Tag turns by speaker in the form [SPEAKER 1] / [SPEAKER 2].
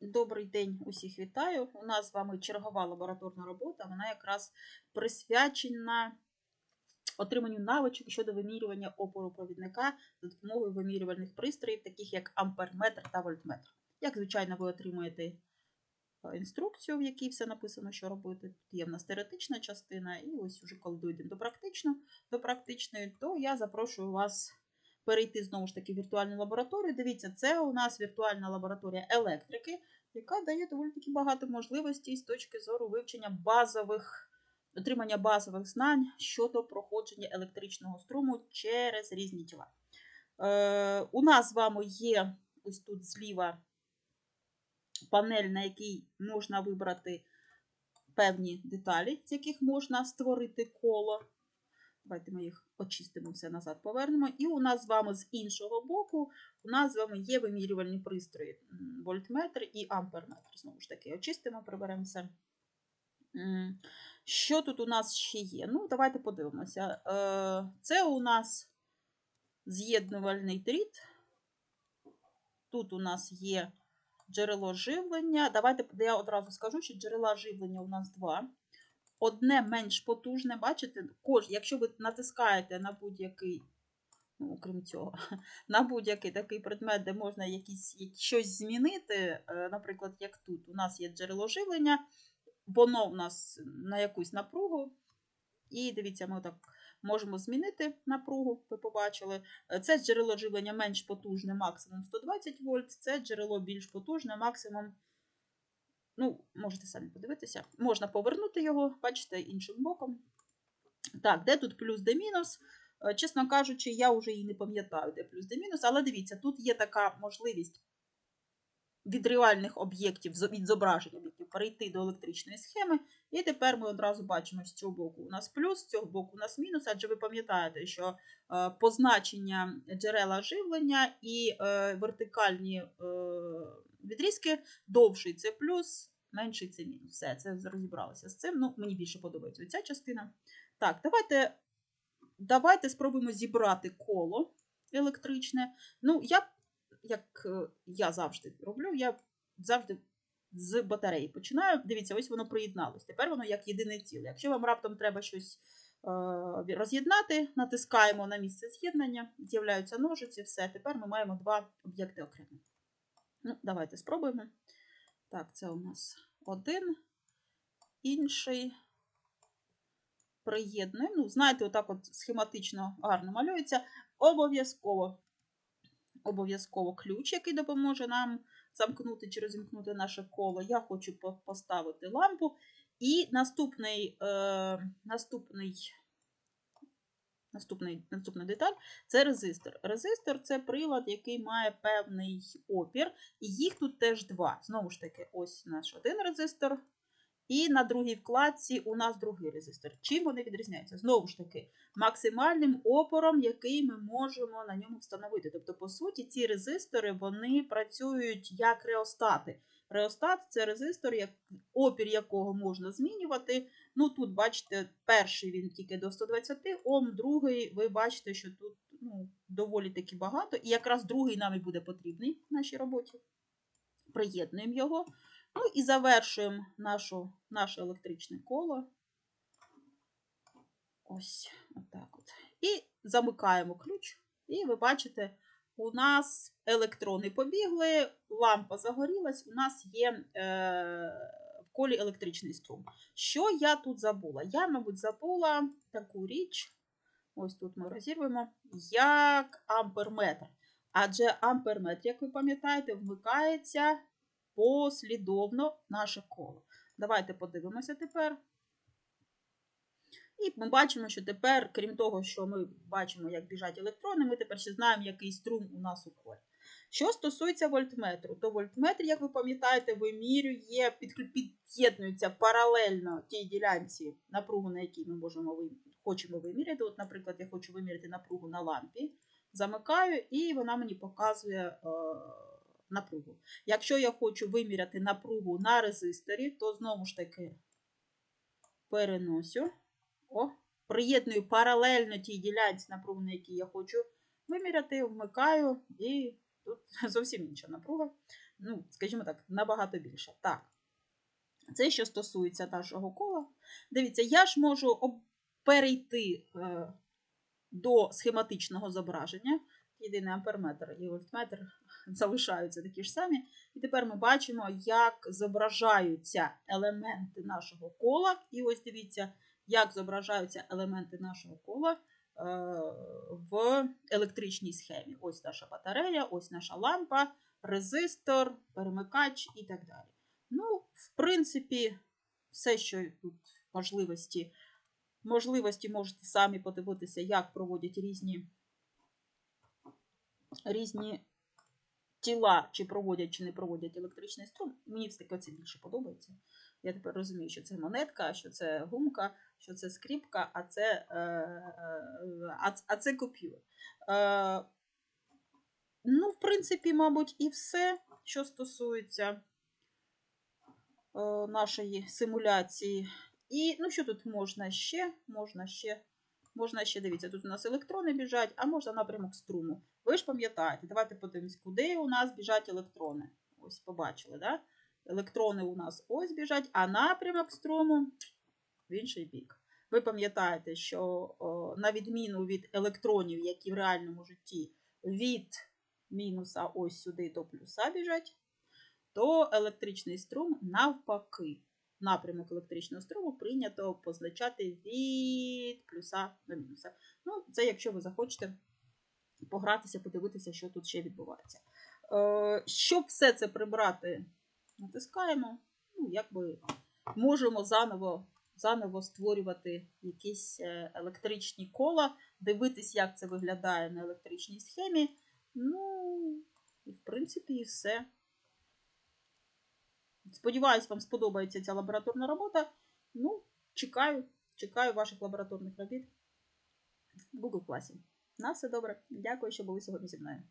[SPEAKER 1] Добрий день, усіх вітаю. У нас з вами чергова лабораторна робота. Вона якраз присвячена отриманню навичок щодо вимірювання опору провідника за допомогою вимірювальних пристроїв, таких як амперметр та вольтметр. Як звичайно, ви отримуєте е, інструкцію, в якій все написано, що робити. Тут є в нас теоретична частина, і ось уже коли дійдемо до практично, до практичної, то я запрошую вас перейти знову ж таки в віртуальну лабораторію. Дивіться, це у нас віртуальна лабораторія електрики, яка дає доволі таки багато можливостей з точки зору вивчення базових, отримання базових знань щодо проходження електричного струму через різні тіла. Е, У нас з вами є ось тут зліва панель, на якій можна вибрати певні деталі, з яких можна створити коло. Давайте ми їх очистимо все назад, повернемо. І у нас з вами з іншого боку, у нас з вами є вимірювальні пристрої вольтметр і амперметр. Знову ж таки, очистимо, приберемо все. М, Що тут у нас ще є? Ну, давайте подивимося. Е, Це у нас з'єднувальний дріт. Тут у нас є джерело живлення. Давайте я одразу скажу, що джерела живлення у нас два одне менш потужне, бачите, кож, якщо ви натискаєте на будь-який, ну, окрім цього, на будь-який такий предмет, де можна якісь, щось змінити, е, наприклад, як тут, у нас є джерело живлення, воно в нас на якусь напругу. І дивіться, ми так можемо змінити напругу, ви побачили. Е, Це джерело живлення менш потужне, максимум 120 вольт, це джерело більш потужне, максимум Ну, можете самі подивитися. Можна повернути його, бачите, іншим боком. Так, де тут плюс, де мінус? Е, Чесно кажучи, я вже і не пам'ятаю, де плюс, де мінус, але дивіться, тут є така можливість від реальних об'єктів, від зображень об'єктів перейти до електричної схеми. І тепер ми одразу бачимо, з цього боку у нас плюс, з цього боку у нас мінус, адже ви пам'ятаєте, що е, позначення джерела живлення і е, вертикальні відрізки довший це плюс, менший це мінус. Все, це розібралося з цим. Ну, мені більше подобається ця частина. Так, давайте, давайте спробуємо зібрати коло електричне. Ну, я, як е, я завжди роблю, я завжди з батареї починаю. Дивіться, ось воно приєдналось. Тепер воно як єдине ціле. Якщо вам раптом треба щось е, роз'єднати, натискаємо на місце з'єднання, з'являються ножиці, все. Тепер ми маємо два об'єкти окремо. Ну, Давайте спробуємо. Так, це у нас один, інший. Приєднуємо. Ну, знаєте, отак от схематично гарно малюється. Обов'язково обов'язково ключ, який допоможе нам замкнути чи розімкнути наше коло. Я хочу поставити лампу. І наступний, е, наступний, наступний, наступна деталь це резистор. Резистор це прилад, який має певний опір, і їх тут теж два. Знову ж таки, ось наш один резистор. І на другій вкладці у нас другий резистор. Чим вони відрізняються? Знову ж таки, максимальним опором, який ми можемо на ньому встановити. Тобто, по суті, ці резистори вони працюють як реостати. Реостат це резистор, опір якого можна змінювати. Ну, Тут, бачите, перший він тільки до 120 Ом, другий, ви бачите, що тут ну, доволі таки багато. І якраз другий нам і буде потрібний в нашій роботі. Приєднуємо його. Ну і завершуємо нашу, наше електричне коло. Ось, отак от. І замикаємо ключ. І ви бачите, у нас електрони побігли, лампа загорілась, у нас є е, колі електричний струм. Що я тут забула? Я, мабуть, забула таку річ. Ось тут ми розірвемо, як амперметр. Адже амперметр, як ви пам'ятаєте, вмикається послідовно наше коло. Давайте подивимося тепер. І ми бачимо, що тепер, крім того, що ми бачимо, як біжать електрони, ми тепер ще знаємо, який струм у нас у колі. Що стосується вольтметру, то вольтметр, як ви пам'ятаєте, вимірює, під'єднується паралельно тій ділянці напругу, на якій ми можемо хочемо виміряти. От, Наприклад, я хочу виміряти напругу на лампі, замикаю, і вона мені показує. Е напругу. Якщо я хочу виміряти напругу на резисторі, то знову ж таки переносю, О, приєдную паралельно тій ділянці напругу, на якій я хочу виміряти, вмикаю, і тут зовсім інша напруга. Ну, скажімо так, набагато більше. Так. Це що стосується нашого кола. Дивіться, я ж можу перейти е, до схематичного зображення. Єдиний амперметр і вольтметр залишаються такі ж самі. І тепер ми бачимо, як зображаються елементи нашого кола. І ось дивіться, як зображаються елементи нашого кола в електричній схемі. Ось наша батарея, ось наша лампа, резистор, перемикач і так далі. Ну, в принципі, все, що тут можливості, можливості можете самі подивитися, як проводять різні, різні тіла, чи проводять, чи не проводять електричний струм. Мені все таки це більше подобається. Я тепер розумію, що це монетка, що це гумка, що це скріпка, а це, е, е, а, це купюр. Е, ну, в принципі, мабуть, і все, що стосується нашої симуляції. І ну, що тут можна ще? Можна ще, можна ще, дивіться, тут у нас електрони біжать, а можна напрямок струму. Ви ж пам'ятаєте, давайте подивимось, куди у нас біжать електрони. Ось побачили, да? Електрони у нас ось біжать, а напрямок струму в інший бік. Ви пам'ятаєте, що на відміну від електронів, які в реальному житті від мінуса ось сюди до плюса біжать, то електричний струм навпаки. Напрямок електричного струму прийнято позначати від плюса до мінуса. Ну, це якщо ви захочете погратися, подивитися, що тут ще відбувається. Е, Щоб все це прибрати, натискаємо, ну, якби можемо заново, заново створювати якісь е, електричні кола, дивитись, як це виглядає на електричній схемі. Ну, і в принципі, і все. Сподіваюсь, вам сподобається ця лабораторна робота. Ну, чекаю, чекаю ваших лабораторних робіт в Google класі. На все добре. Дякую, що були сьогодні зі мною.